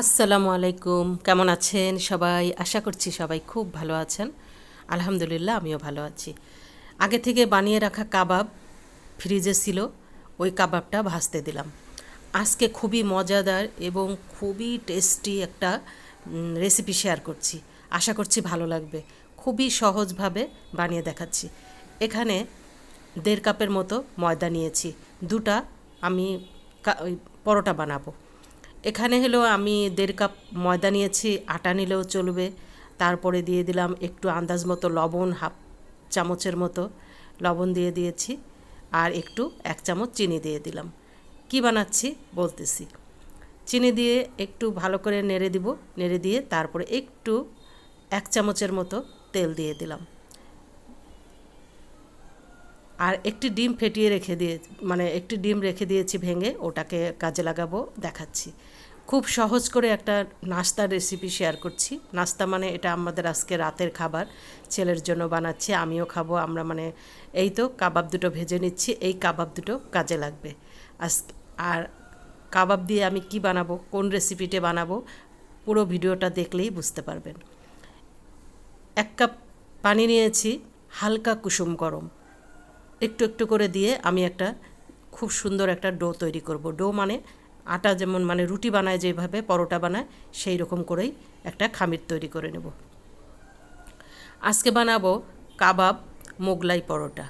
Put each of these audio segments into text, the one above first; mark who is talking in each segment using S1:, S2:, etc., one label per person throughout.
S1: আসসালামু আলাইকুম। কেমন আছেন সবাই? আশা করছি সবাই খুব ভালো আছেন। আলহামদুলিল্লাহ, আমিও ভালো আছি। আগে থেকে বানিয়ে রাখা কাবাব ফ্রিজে ছিল, ওই কাবাবটা ভাজতে দিলাম। আজকে খুবই মজাদার এবং খুবই টেস্টি একটা রেসিপি শেয়ার করছি। আশা করছি ভালো লাগবে। খুবই সহজভাবে বানিয়ে দেখাচ্ছি। এখানে দেড় কাপের মতো ময়দা নিয়েছি। দুটা আমি পরোটা বানাবো। এখানে হলো আমি দেড় কাপ ময়দা নিয়েছি, আটা নিলেও চলবে। তারপরে দিয়ে দিলাম একটু আন্দাজ মতো লবণ, হাফ চামচের মতো লবণ দিয়ে দিয়েছি আর একটু এক চামচ চিনি দিয়ে দিলাম। কি বানাচ্ছি বলতেছি। চিনি দিয়ে একটু ভালো করে নেড়ে দিব, নেড়ে দিয়ে তারপরে একটু এক চামচের মতো তেল দিয়ে দিলাম। আর একটি ডিম ফেটিয়ে রেখে দিয়ে মানে একটি ডিম রেখে দিয়েছি ভেঙে, ওটাকে কাজে লাগাবো, দেখাচ্ছি। খুব সহজ করে একটা নাস্তার রেসিপি শেয়ার করছি। নাস্তা মানে এটা আমাদের আজকে রাতের খাবার। ছেলের জন্য বানাচ্ছি, আমিও খাব, আমরা মানে এই তো কাবাব দুটো ভেজে নিচ্ছি, এই কাবাব দুটো কাজে লাগবে। আজ, আর কাবাব দিয়ে আমি কি বানাবো, কোন রেসিপিতে বানাবো, পুরো ভিডিওটা দেখলেই বুঝতে পারবেন। এক কাপ পানি নিয়েছি, হালকা কুসুম গরম। একটু একটু করে দিয়ে আমি একটা খুব সুন্দর একটা ডো তৈরি করব। ডো মানে আটা যেমন মানে রুটি বানায় যেভাবে, পরোটা বানায়, সেই রকম করেই একটা খামির তৈরি করে নেব। আজকে বানাবো কাবাব মোগলাই পরোটা।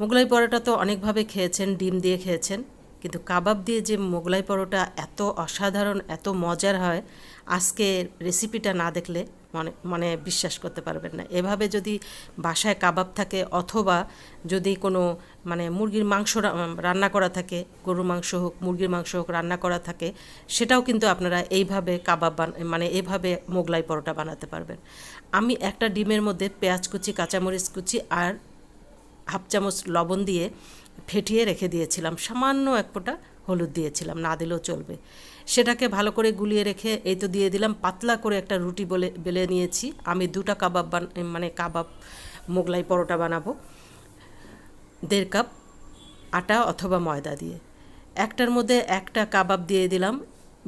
S1: মোগলাই পরোটা তো অনেকভাবে খেয়েছেন, ডিম দিয়ে খেয়েছেন, কিন্তু কাবাব দিয়ে যে মোগলাই পরোটা এত অসাধারণ, এত মজার হয় আজকে রেসিপিটা না দেখলে মানে মানে বিশ্বাস করতে পারবেন না। এভাবে যদি বাসায় কাবাব থাকে অথবা যদি কোনো মানে মুরগির মাংস রান্না করা থাকে, গরুর মাংস হোক, মুরগির মাংস হোক রান্না করা থাকে, সেটাও কিন্তু আপনারা এইভাবে কাবাব মানে এভাবে মোগলাই পরোটা বানাতে পারবেন। আমি একটা ডিমের মধ্যে পেঁয়াজ কুচি, কাঁচামরিচ কুচি আর হাফ চামচ লবণ দিয়ে ফেটিয়ে রেখে দিয়েছিলাম। সামান্য এক ফোঁটা হলুদ দিয়েছিলাম, না দিলেও চলবে। সেটাকে ভালো করে গুলিয়ে রেখে এই তো দিয়ে দিলাম, পাতলা করে একটা রুটি বলে, বেলে নিয়েছি। আমি দুটা কাবাব বান মানে কাবাব মোগলাই পরোটা বানাবো, দেড় কাপ আটা অথবা ময়দা দিয়ে। একটার মধ্যে একটা কাবাব দিয়ে দিলাম,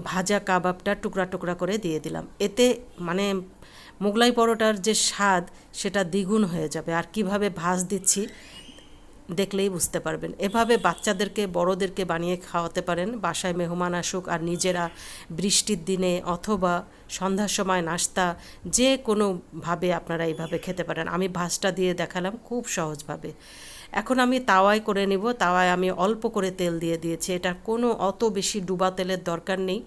S1: ভাজা কাবাবটা টুকরা টুকরা করে দিয়ে দিলাম। এতে মানে মোগলাই পরোটার যে স্বাদ, সেটা দ্বিগুণ হয়ে যাবে। আর কীভাবে ভাজ দিচ্ছি দেখলেই বুঝতে পারবেন। এভাবে বাচ্চাদেরকে, বড়োদেরকে বানিয়ে খাওয়াতে পারেন। বাসায় মেহমান আসুক আর নিজেরা বৃষ্টির দিনে অথবা সন্ধ্যার সময় নাস্তা যে কোনোভাবে আপনারা এইভাবে খেতে পারেন। আমি ভাজটা দিয়ে দেখালাম খুব সহজভাবে। এখন আমি তাওয়ায় করে নিব। তাওয়ায় আমি অল্প করে তেল দিয়ে দিয়েছি। এটা কোনো অত বেশি ডুবা তেলের দরকার নেই।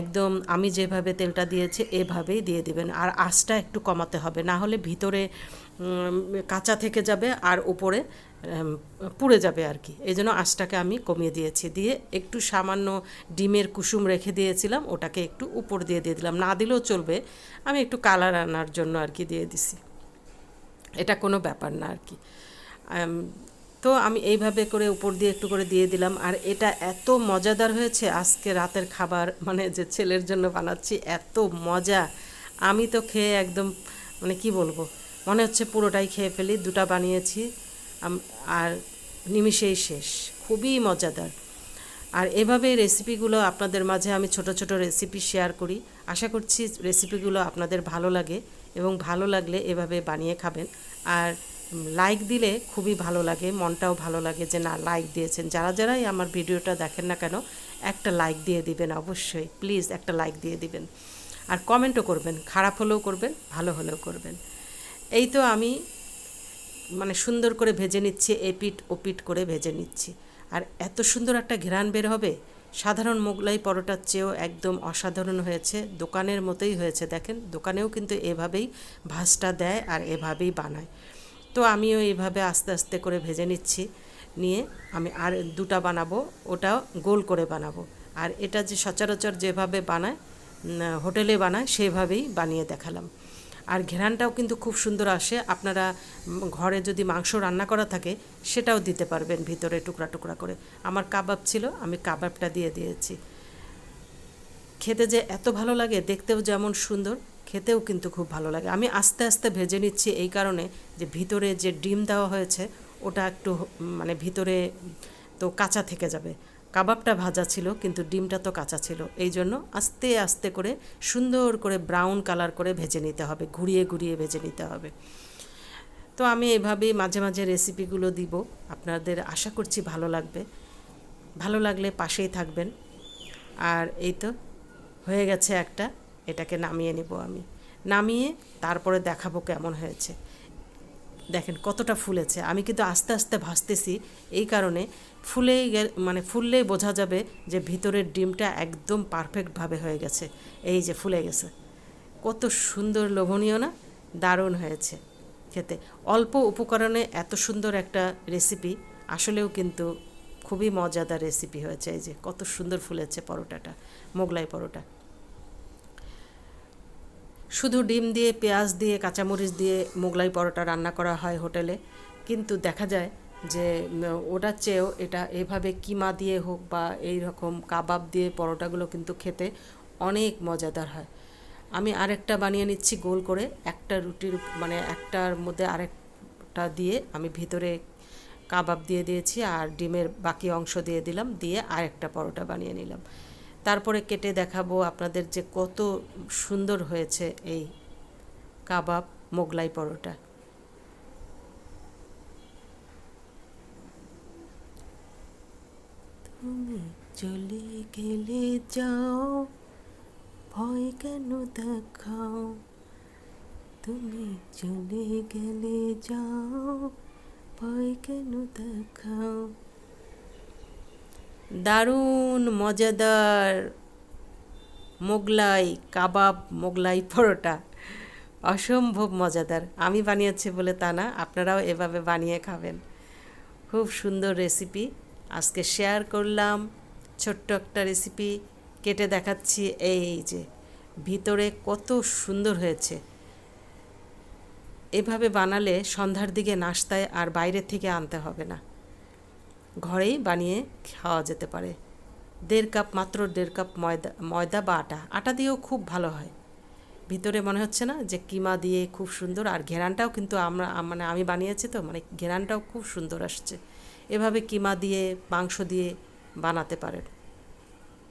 S1: একদম আমি যেভাবে তেলটা দিয়েছি এভাবেই দিয়ে দিবেন। আর আঁচটা একটু কমাতে হবে। না হলে ভিতরে কাঁচা থেকে যাবে আর উপরে পুড়ে যাবে আর কি। এই জন্য আঁচটাকে আমি কমিয়ে দিয়েছি। দিয়ে একটু সামান্য ডিমের কুসুম রেখে দিয়েছিলাম, ওটাকে একটু উপর দিয়ে দিয়ে দিলাম। না দিলেও চলবে। আমি একটু কালার আনার জন্য আর কি দিয়ে দিছি। এটা কোনো ব্যাপার না আর কি। তো আমি এইভাবে করে উপর দিয়ে একটু করে দিয়ে দিলাম। আর এটা এত মজাদার হয়েছে, আজকে রাতের খাবার মানে যে ছেলের জন্য বানাচ্ছি, এত মজা। আমি তো খেয়ে একদম মানে কি বলব, মনে হচ্ছে পুরোটাই খেয়ে ফেলি। দুটা বানিয়েছি। আর নিমিষেই শেষ। খুবই মজাদার। আর এভাবে রেসিপিগুলো আপনাদের মাঝে আমি ছোট ছোট রেসিপি শেয়ার করি। আশা করছি রেসিপিগুলো আপনাদের ভালো লাগে এবং ভালো লাগলে এভাবে বানিয়ে খাবেন। আর লাইক দিলে খুবই ভালো লাগে, মনটাও ভালো লাগে যে না লাইক দিয়েছেন। যারা, যারাই আমার ভিডিওটা দেখেন না কেন, একটা লাইক দিয়ে দিবেন অবশ্যই। প্লিজ একটা লাইক দিয়ে দিবেন। আর কমেন্টও করবেন। খারাপ হলেও করবেন, ভালো হলেও করবেন। এই তো আমি মানে সুন্দর করে ভেজে নিচ্ছি, এপিট ওপিট করে ভেজে নিচ্ছি। আর এত সুন্দর একটা ঘ্রাণ বের হবে, সাধারণ মোগলাই পরোটার চেয়েও একদম অসাধারণ হয়েছে, দোকানের মতোই হয়েছে। দেখেন, দোকানেও কিন্তু এভাবেই ভাজটা দেয় আর এভাবেই বানায়। তো আমিও এইভাবে আস্তে আস্তে করে ভেজে নিচ্ছি, নিয়ে আমি আর দুটা বানাবো ওটা গোল করে বানাবো। আর এটা যে সচরাচর যেভাবে বানায় হোটেলে বানায়, সেভাবেই বানিয়ে দেখালাম। আর ঘেরানটাও কিন্তু খুব সুন্দর আসে। আপনারা ঘরে যদি মাংস রান্না করা থাকে, সেটাও দিতে পারবেন ভিতরে টুকরা টুকরা করে। আমার কাবাব ছিল, আমি কাবাবটা দিয়ে দিয়েছি। খেতে যে এত ভালো লাগে, দেখতেও যেমন সুন্দর, খেতেও কিন্তু খুব ভালো লাগে। আমি আস্তে আস্তে ভেজে নিচ্ছি এই কারণে যে ভিতরে যে ডিম দেওয়া হয়েছে, ওটা একটু মানে ভিতরে তো কাঁচা থেকে যাবে। কাবাবটা ভাজা ছিল, কিন্তু ডিমটা তো কাঁচা ছিল। এই জন্য আস্তে আস্তে করে সুন্দর করে ব্রাউন কালার করে ভেজে নিতে হবে, ঘুরিয়ে ঘুরিয়ে ভেজে নিতে হবে। তো আমি এভাবেই মাঝে মাঝে রেসিপিগুলো দিব। আপনাদের আশা করছি ভালো লাগবে। ভালো লাগলে পাশেই থাকবেন। আর এই তো হয়ে গেছে একটা, এটাকে নামিয়ে নেব আমি। নামিয়ে তারপরে দেখাবো কেমন হয়েছে। দেখেন কতটা ফুলেছে। আমি কিন্তু আস্তে আস্তে ভাসতেছি, এই কারণে ফুলেই মানে ফুললেই বোঝা যাবে যে ভিতরের ডিমটা একদম পারফেক্টভাবে হয়ে গেছে, এই যে ফুলে গেছে। কত সুন্দর লোভনীয় না? দারুণ হয়েছে খেতে। অল্প উপকরণে এত সুন্দর একটা রেসিপি আসলেও কিন্তু খুবই মজাদার রেসিপি হয়েছে, এই যে কত সুন্দর ফুলেছে পরোটাটা, মোগলাই পরোটা। শুধু ডিম দিয়ে, পেঁয়াজ দিয়ে, কাঁচামরিচ দিয়ে মোগলাই পরোটা রান্না করা হয় হোটেলে। কিন্তু দেখা যায় যে ওটার চেয়েও এটা এভাবে কিমা দিয়ে হোক বা এই রকম কাবাব দিয়ে পরোটাগুলো কিন্তু খেতে অনেক মজাদার হয়। আমি আরেকটা বানিয়ে নিচ্ছি গোল করে, একটা রুটির মানে একটার মধ্যে আরেকটা দিয়ে আমি ভিতরে কাবাব দিয়ে দিয়েছি আর ডিমের বাকি অংশ দিয়ে দিলাম, দিয়ে আরেকটা পরোটা বানিয়ে নিলাম। তারপরে কেটে দেখাবো আপনাদের যে কত সুন্দর হয়েছে এই কাবাব মোগলাই পরোটা। তুমি চলে গেলে যাও, ভয় কেন দেখাও? তুমি চলে গেলে যাও, ভয় কেন দেখাও? দারুণ, মজাদার, মোগলাই, কাবাব, মোগলাই পরোটা। অসম্ভব মজাদার। আমি বানিয়েছি বলে তা না, আপনারাও এভাবে বানিয়ে খাবেন। খুব সুন্দর রেসিপি। আজকে শেয়ার করলাম ছোট্ট একটা রেসিপি, কেটে দেখাচ্ছি এই যে, ভিতরে কত সুন্দর হয়েছে। এভাবে বানালে সন্ধ্যার দিকে নাস্তায় আর বাইরে থেকে আনতে হবে না। ঘরেই বানিয়ে খাওয়া যেতে পারে। দেড় কাপ মাত্র দেড় কাপ ময়দা ময়দা বা আটা। আটা দিয়েও খুব ভালো হয়। ভিতরে মনে হচ্ছে না যে কিমা দিয়ে খুব সুন্দর। আর ঘেরানটাও কিন্তু আমরা মানে আমি বানিয়েছি তো মানে ঘেরানটাও খুব সুন্দর আসছে। এভাবে কিমা দিয়ে, মাংস দিয়ে বানাতে পারেন।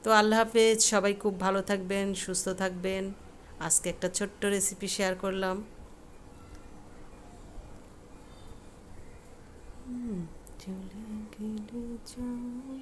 S1: তো আল্লাহ হাফেজ, সবাই খুব ভালো থাকবেন, সুস্থ থাকবেন। আজকে একটা ছোট্ট রেসিপি শেয়ার করলাম। চলে গেলে যাও